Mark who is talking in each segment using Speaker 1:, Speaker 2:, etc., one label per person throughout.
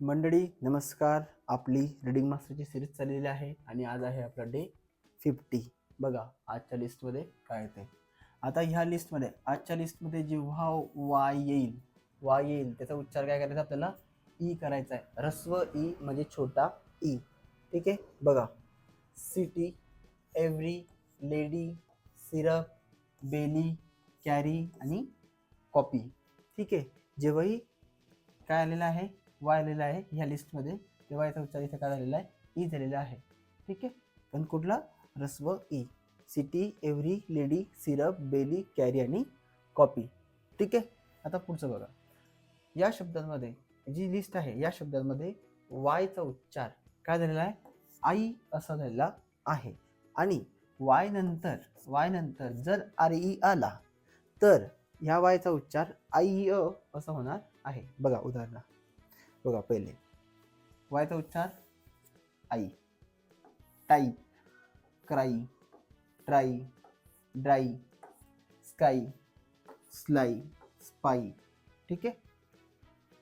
Speaker 1: मंडळी नमस्कार. आपली रिडिंग मास्टरची सिरीज चाललेली आहे आणि आज आहे आपला डे फिफ्टी बघा आजच्या लिस्टमध्ये काय येते आता ह्या लिस्टमध्ये आजच्या लिस्टमध्ये जेव्हा वाय येईल वाय येईल त्याचा उच्चार काय करायचा आपल्याला? ई करायचा आहे. ह्रस्व ई e म्हणजे छोटा ई ठीक आहे? बघा. City every lady syrup belly carry आणि कॉपी ठीक आहे? जेव्हाही काय आलेलं आहे? वाय आलेला आहे ह्या लिस्टमध्ये तेव्हा याचा उच्चार इथे काय झालेला आहे. E ई झालेला आहे. ठीक आहे? पण कुठला? रस्व E city every lady syrup belly carry आणि कॉपी ठीक आहे? आता पुढचं बघा. या शब्दांमध्ये जी लिस्ट आहे या शब्दांमध्ये वायचा उच्चार काय झालेला आहे? आई असा झालेला आहे. आणि वाय नंतर वाय नंतर जर आर ई आला तर ह्या वायचा उच्चार आई अ असा होणार आहे. बघा उदाहरणार्थ बघा पहिले। वायचा उच्चार? I type cry try dry sky sly spy ठीक आहे?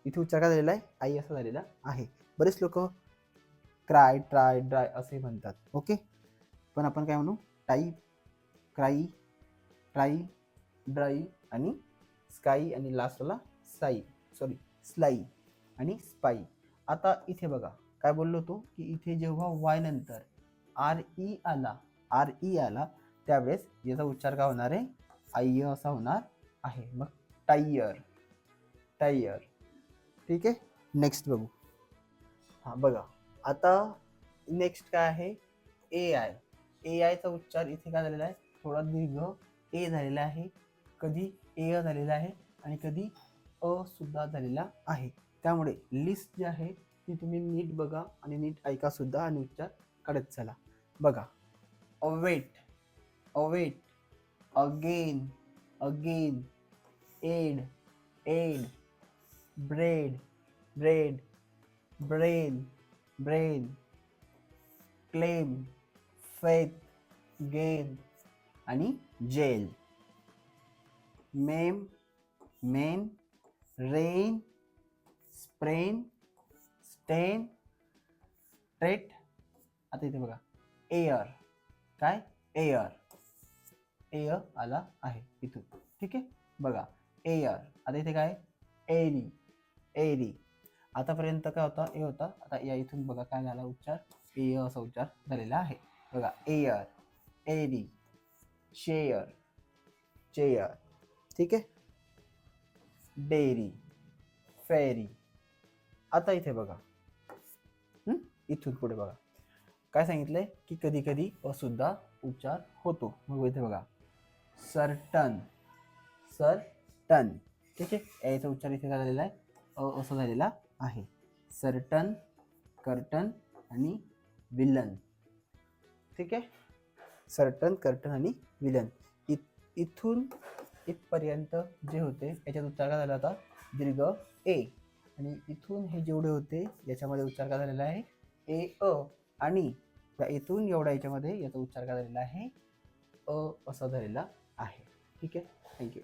Speaker 1: इथे उच्चार काय झालेला आहे? आई असा झालेला आहे. बरेच लोक क्राय ट्राय ड्राय असे म्हणतात. ओके? पण आपण काय म्हणू? टाईप क्राई ट्राई ड्राई आणि स्काई आणि लास्टला साई सॉरी स्लाई आणि स्पाई आता इथे बघा काय बोललो होतो की इथे जेव्हा वाय नंतर आर ई e आला आर ई e आला त्यावेळेस याचा उच्चार काय होणार आहे? आय असा होणार आहे. मग टायर टायर ठीक आहे? नेक्स्ट बघू. हां बघा. आता नेक्स्ट काय आहे? ए आय ए आयचा उच्चार इथे काय झालेला आहे? थोडा दीर्घ. ए झालेला आहे. कधी ए झालेला आहे आणि कधी अ सुद्धा झालेला आहे. त्यामुळे लिस्ट जी आहे ती तुम्ही नीट बघा आणि नीट ऐका सुद्धा आणि उच्चार काढत चला. बघा. Await await again again aid aid braid braid brain brain claim faith gain आणि jail maim main rain sprain stain trait. आता इथे बघा. एअर. काय? एअर. एअर आला आहे इथून. ठीक आहे? बघा. एअर. आता इथे काय? एरी एरी. आतापर्यंत काय होता? ए होता. आता या इथून बघा काय झाला उच्चार? ए असा उच्चार झालेला आहे. बघा. एअर. एरी. शेअर. चेअर. ठीक आहे? Dairy fairy. आता इथे बघा. इथून पुढे बघा. काय सांगितलंय? की कधी कधी सुद्धा उच्चार होतो. मग इथे बघा. सर्टन. सर्टन. ठीक आहे? याचा उच्चार इथे काय झालेला आहे. अ असा झालेला आहे. सर्टन कर्टन आणि विलन. ठीक आहे? सर्टन कर्टन आणि विलन. इथ इथून इथपर्यंत जे होते याच्यात उच्चार काय झाला होता? दीर्घ ए. आणि इथून हे जेवढे होते याच्यामध्ये उच्चार काय झालेला आहे? ए अ. आणि या इथून एवढा याच्यामध्ये याचा उच्चार काय झालेला आहे? अ असा झालेला आहे. ठीक आहे? थँक्यू